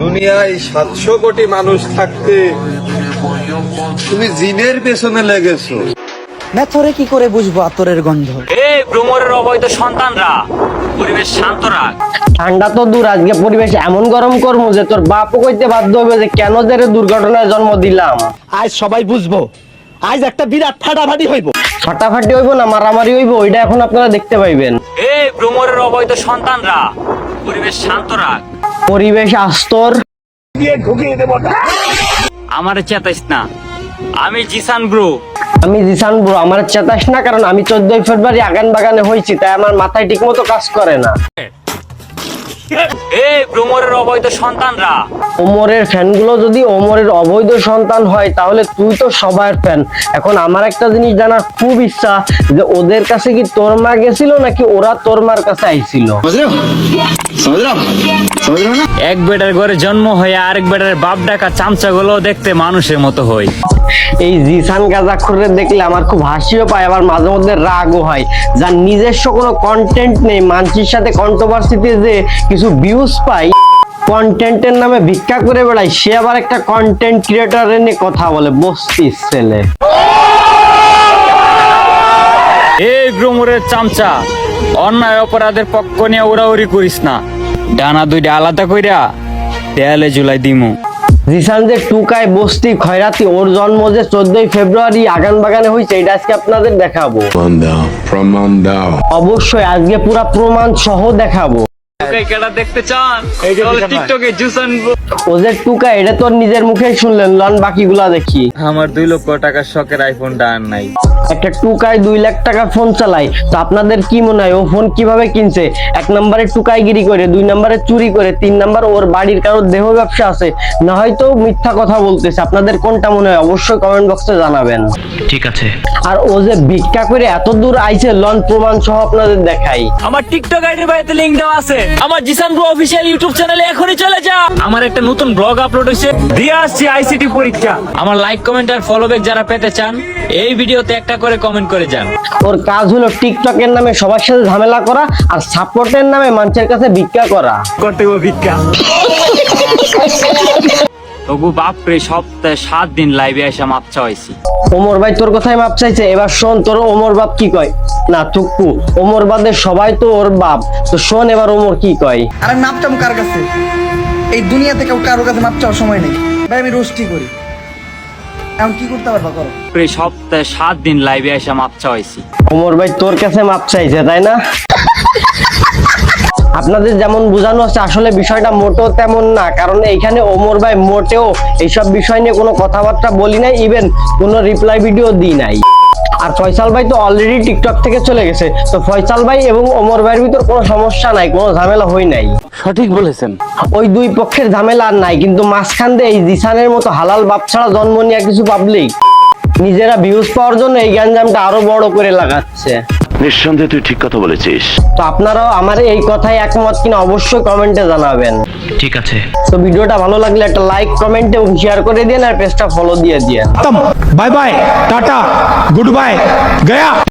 দুনিয়ায় সাতশো কোটি মানুষ থাকতে তুমি জিনের পেছনে লেগেছো। মেথরে কি করে বুঝব আতরের গন্ধ? এই ভ্রমরের অবৈধ সন্তানরা পরিবেশ শান্ত রাখ। ঠান্ডা তো দূর আজকে পরিবেশ এমন গরম করব যে তোর বাপও কইতে বাধ্য হবে যে কেন যে রে দুর্ঘটনায় জন্ম দিলাম। আজ সবাই বুঝব আজ একটা বিরাট ফাটাফাটি হইব। ফাটাফাটি হইব না মারামারি হইব ওইটা এখন আপনারা দেখতে পাইবেন। এই ভ্রমরের অবৈধ সন্তানরা পরিবেশ শান্ত রাখ। পরিবেশ আস্তর। আমার চেতাস না। আমি জিসান ব্রো। আমি জিসান ব্রো আমার চেতাস না কারণ আমি চোদ্দই ফেব্রুয়ারি আগান বাগানে হয়েছি তাই আমার মাথায় ঠিক মতো কাজ করে না। এই ভ্রমরের অবৈধ সন্তানরা। ওমরের ফ্যানগুলো যদি ওমরের অবৈধ সন্তান হয় তাহলে তুই তো সবার ফ্যান। এখন আমার একটা জিনিস জানার খুব ইচ্ছা যে ওদের কাছে কি তোর মা গেছিল নাকি ওরা তোর মার কাছে আইছিল? এক বেটার ঘরে জন্ম হয়ে আরেক বেটার বাপ ডাকা চামচা গুলো দেখতে মানুষের মতো হয় এই জিসান গাজাখুরের দেখলে আমার খুব হাসিও পায় আবার মাঝে মধ্যে রাগও হয়। যার নিজস্ব কোনো কন্টেন্ট নেই মানুষের সাথে কন্ট্রোভার্সিতে যে কিছু ভিউজ পাই কন্টেন্টের নামে ভিক্ষা করে বেড়ায় সে আবার একটা কন্টেন্ট ক্রিয়েটরের নিয়ে কথা বলে বস্তির ছেলে। এই চামচা অন্যায় অপরাধের পক্ষ নিয়ে উড়াউড়ি করিস না। ডানা দুইটা আলাদা কইরা দেয়ালে জুলাই দিমু। জিসান যে টুকায় বস্তি খয়রাতি ওর জন্ম যে চোদ্দই ফেব্রুয়ারি আগান বাগানে হয়েছে এটা আজকে আপনাদের দেখাবো. অবশ্যই আজকে পুরা প্রমাণ সহ দেখাবো। কেডা দেখতে চান? টিকটকে জুসান টুকা এটা তোর নিজের মুখেই শুনলেন। লন বাকিগুলা দেখি। আমার দুই লক্ষ টাকার শখের আইফোনটা আর নাই। একটা টুকায় দুই লাখ টাকা ফোন চালায়। তো আপনাদের কি মনে হয়? ও ফোন কীভাবে কিনছে? এক নম্বরে টুকাইগিরি করে দুই নম্বরে চুরি করে তিন নম্বর ওর বাড়ির কারোর দেহ ব্যবসা আছে। না হয়তো মিথ্যা কথা বলতেছে। আপনাদের কোনটা মনে হয়? অবশ্যই কমেন্ট বক্সে জানাবেন। ঠিক আছে। আর ও যে ভিক্ষা করে এত দূর আইছে লন প্রমাণ সহ আপনাদের দেখাই। আমার টিকটক আইডির বাইরে লিংক দেওয়া আছে। আমার জিসান ব্রো অফিসিয়াল ইউটিউব চ্যানেলে এখনই চলে যা। আমার একটা নতুন ব্লগ আপলোড হয়েছে। দিয়ে আসছি আইসিটি পরীক্ষা। আমার লাইক কমেন্ট আর ফলো ব্যাক যারা পেতে চান এই ভিডিওতে একটা করে কমেন্ট করে যান। ওর কাজ হলো টিকটকের নামে সবার সাথে ঝামেলা করা আর সাপোর্টের নামে মানুষের কাছে ভিক্ষা করা। করতে হবে ভিক্ষা। তবু বাপরে সপ্তাহে সাত দিন লাইভে এসে মাপ চাইছি ওমর ভাই তোর কথাই মাপ চাইছে। এবার শোন তোর ওমর বাপ কি কয়? না থুকু ওমর বাদের সবাই তো ওর বাপ। তো শোন এবার ওমর কি কয়। আরে মাপ চাম কার কাছে? এই দুনিয়াতে কেউ কারোর কাছে মাপ চাওয়ার সময় নেই। ভাই আমি রোস্টি করি। এখন কি করতে পারবা করো? বাপরে সপ্তাহে সাত দিন লাইভে এসে মাপ চাইছি ওমর ভাই তোর কাছে মাপ চাইছে তাই না? আপনাদের যেমন বোঝানো হচ্ছে আসলে বিষয়টা মোটেও তেমন না। কারণ এইখানে ওমর ভাই মোটেও এইসব বিষয় নিয়ে কোনো কথাবার্তা বলি নাই ইভেন কোনো রিপ্লাই ভিডিও দিই নাই। আর ফয়সাল ভাই তো অলরেডি টিকটক থেকে চলে গেছে। তো ফয়সাল ভাই এবং ওমর ভাইয়ের ভিতর কোনো সমস্যা নাই কোনো ঝামেলা হই নাই। সঠিক বলেছেন। ওই দুই পক্ষের ঝামেলা আর নাই কিন্তু মাঝখান দিয়ে এই জিসানের মতো হালাল বাপ ছাড়া জন্ম নিয়ে কিছু পাবলিক নিজেরা ভিউজ পাওয়ার জন্য এই গ্যাঞ্জামটা আরও বড় করে লাগাচ্ছে। নিঃসন্দেহে তুই ঠিক কথা বলেছিস। তো আপনারাও আমার এই কথায় একমত কিনা অবশ্যই কমেন্টে জানাবেন। ঠিক আছে। তো ভিডিওটা ভালো লাগলে একটা লাইক কমেন্ট এবং শেয়ার করে দিন আর পেজটা ফলো দিয়ে দিয়ে bye bye tata good bye Gaya